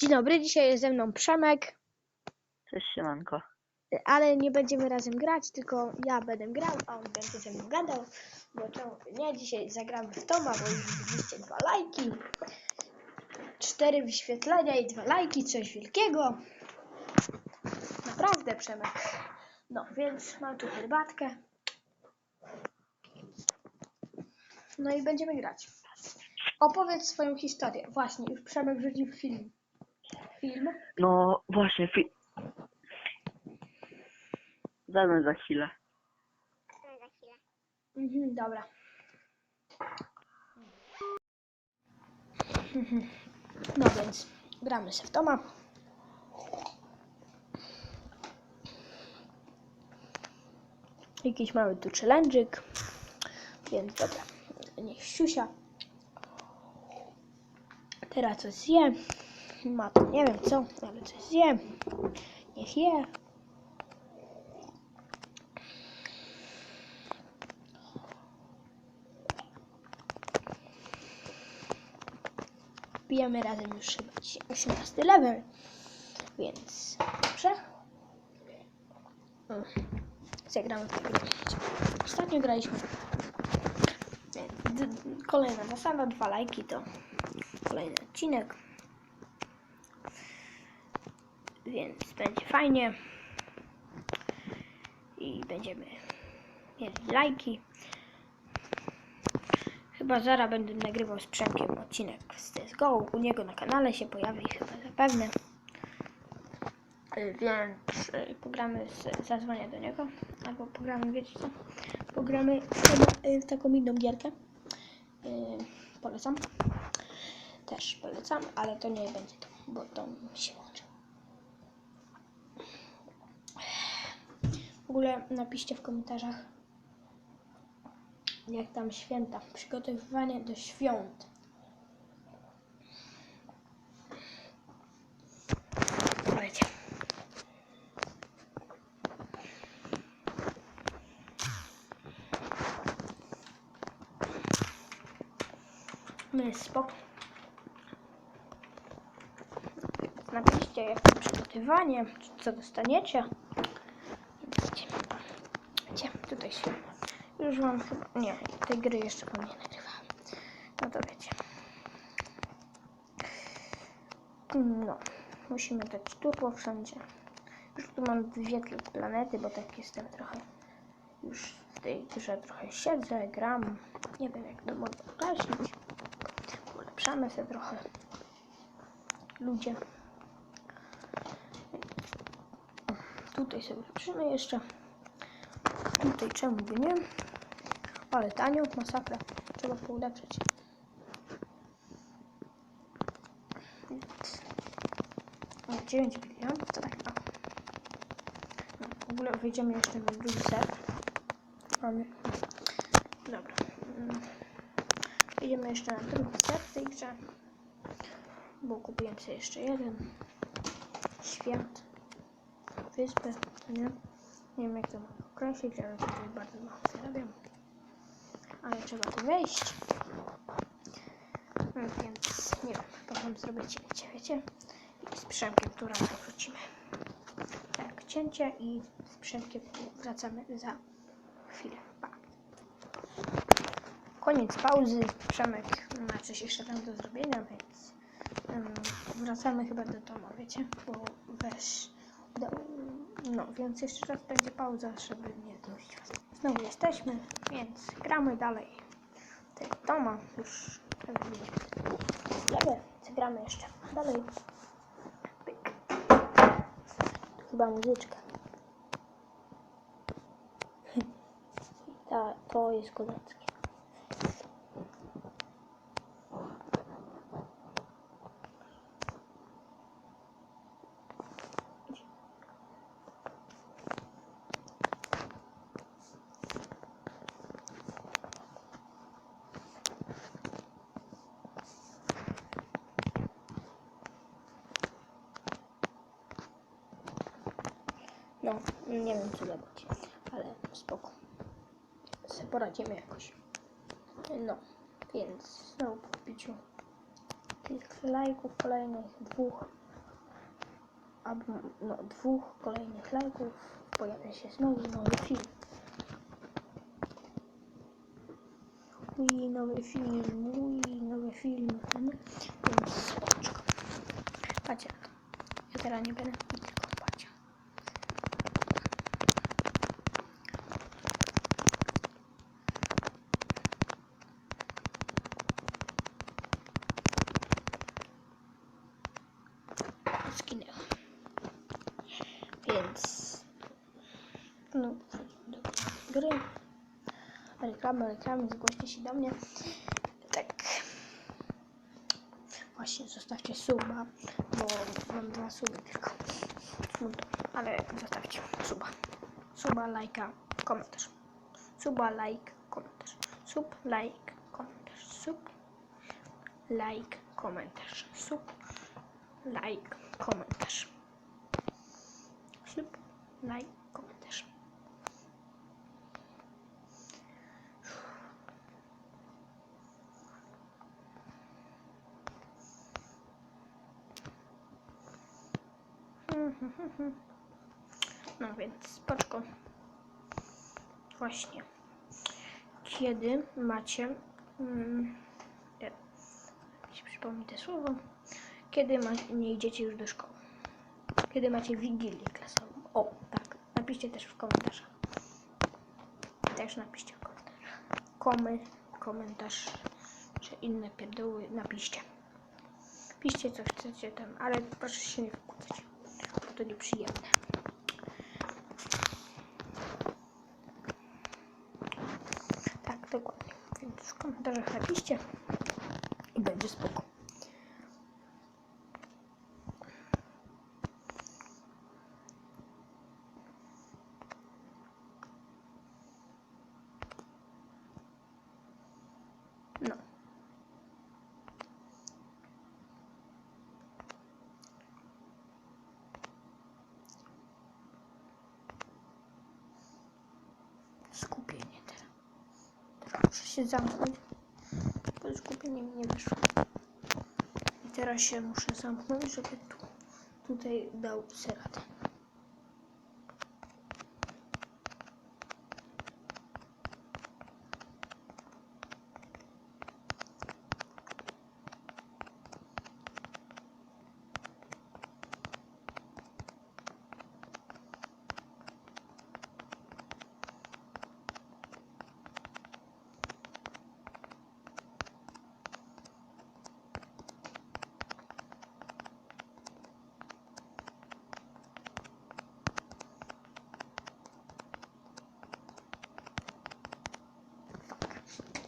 Dzień dobry, dzisiaj jest ze mną Przemek, Cześć siemanko. ale nie będziemy razem grać, tylko ja będę grał, a on będzie ze mną gadał, bo czemu nie, dzisiaj zagramy w Toma, bo już widzieliście dwa lajki, cztery wyświetlenia i dwa lajki, coś wielkiego. Naprawdę Przemek. No, więc mam tu herbatkę. No i będziemy grać. Opowiedz swoją historię. Właśnie, już Przemek wrzucił film. Film? No właśnie, fi... Zadzwoń za chwilę. Mhm, dobra. No więc gramy się w Toma. Jakiś mały tu challenge'ik. Więc dobra, niech siusia. Teraz coś zje. Ma to nie wiem co, ale coś zje. Niech je. Bijemy razem już chyba dzisiaj 18 level. Więc dobrze. Zagramy w. Ostatnio graliśmy. D- kolejna zasada, dwa lajki to kolejny odcinek. Więc będzie fajnie. I będziemy mieli lajki. Chyba zaraz będę nagrywał z Przemkiem odcinek z CSGO. U niego na kanale się pojawi chyba zapewne. Więc y, pogramy, z, zadzwonię do niego. Albo pogramy, wiecie co? Pogramy y, w taką inną gierkę. Y, Polecam. Też polecam, ale to nie będzie to, bo to się łączy. Ogóle napiszcie w komentarzach, jak tam święta, przygotowywanie do świąt. Słuchajcie. My jest spoko. Napiszcie jak tam przygotowanie, co dostaniecie. Tutaj się już wam chyba. Nie, tej gry jeszcze wam nie nagrywałam. No to wiecie. No, musimy dać turbo wszędzie. Już tu mam dwie planety, bo tak jestem trochę. Już w tej grze trochę siedzę, gram. Nie wiem jak to można określić. Ulepszamy sobie trochę. Ludzie. Tutaj sobie ulepszymy jeszcze. Tutaj czemu by nie? Ale tanio, masakra. Trzeba poulepszyć. O, 9 milionów, to tak. A. No, w ogóle wyjdziemy jeszcze na drugi set. Mamy. Dobra. Mm. Idziemy jeszcze na drugi set w tej grze. Bo kupiłem sobie jeszcze jeden. Świat. Wyspę, nie? Nie wiem jak to mam ale tutaj bardzo mało zarabiam. Ale trzeba tu wejść. No, więc nie wiem, potem zrobię cięcie, wiecie? I z Przemkiem wrócimy. Tak, cięcie i z Przemkiem wracamy za chwilę. Pa. Koniec pauzy. Przemek ma coś jeszcze tam do zrobienia, więc em, wracamy chyba do domu, wiecie? Bo weź no, więc jeszcze raz będzie pauza, żeby nie znudzić. Znowu jesteśmy, więc gramy dalej. Tego Toma już Lewe, zagramy jeszcze dalej. Pyk. Chyba muzyczka. Ta, to jest kozackie. No, nie wiem co zrobić, ale spoko. Se poradzimy jakoś. No, więc znowu po wbiciu tych lajków kolejnych dwóch albo no, dwóch kolejnych lajków pojawia się znowu nowy film. Mój nowy film, mój nowy film, więc spoczko. Patrzcie, ja teraz nie będę pić, tylko patrzcie. Zginęła. Więc no, do gry. Reklamy, reklamy, zgłoście się do mnie. Tak. Właśnie, zostawcie suba, bo mam dwa suby tylko. Smutno, ale zostawcie suba. Suba, lajka, komentarz. Suba, like, komentarz. Sub, like, komentarz. Sub, like, komentarz. Sub, like, komentarz. Sub, like, komentarz. No więc spoczko. Właśnie. Kiedy macie. Mm, ja, się te słowo. Kiedy ma, nie idziecie już do szkoły. Kiedy macie wigilię klasową. O, tak. Napiszcie też w komentarzach. Też napiszcie w komentarzach. Komy, komentarz, czy inne pierdoły napiszcie. Piszcie co chcecie tam, ale proszę się nie wkłócać, to nieprzyjemne. Tak, dokładnie. Więc w komentarzach napiszcie i będzie spoko. No. Skupienie teraz. Teraz muszę się zamknąć, bo skupienie mi nie wyszło. I teraz się muszę zamknąć, żeby tu, tutaj dał serat.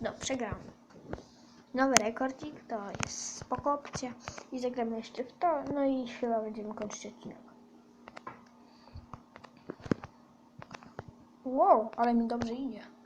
No, przegrałam. Nowy rekordzik, to jest spoko opcja. I zagramy jeszcze w to, no i chyba będziemy kończyć odcinek. Wow, ale mi dobrze idzie.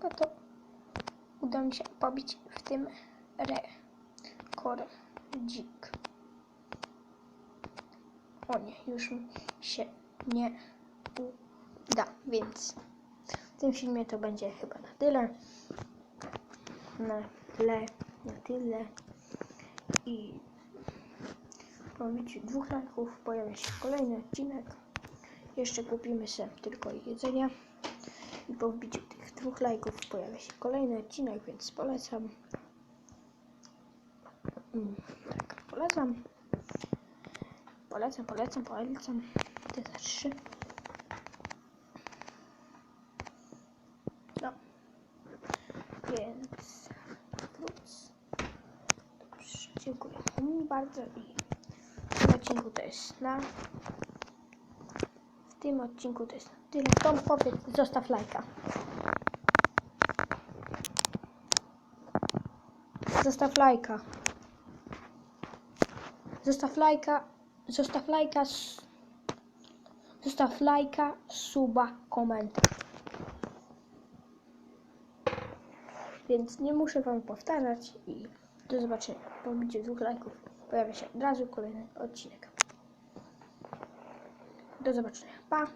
Chyba to uda mi się pobić w tym rekordzik. O nie, już mi się nie uda, więc w tym filmie to będzie chyba na tyle. Na tle, na tyle. I po wbiciu dwóch lajków pojawia się kolejny odcinek. Jeszcze kupimy sobie tylko jedzenie. I po wbiciu dwóch lajków pojawia się kolejny odcinek, więc polecam. Mm, tak, polecam. Polecam, polecam, polecam. Te za trzy. No. Więc wróć. Dobrze, dziękuję bardzo i w tym odcinku to jest na w tym odcinku to jest tyle. Tom, powiedz, zostaw lajka. Zostaw lajka. Zostaw lajka. Zostaw lajka. Zostaw lajka, suba, komentarz. Więc nie muszę Wam powtarzać i do zobaczenia. Po wbiciu dwóch lajków pojawia się od razu kolejny odcinek. Do zobaczenia. Pa!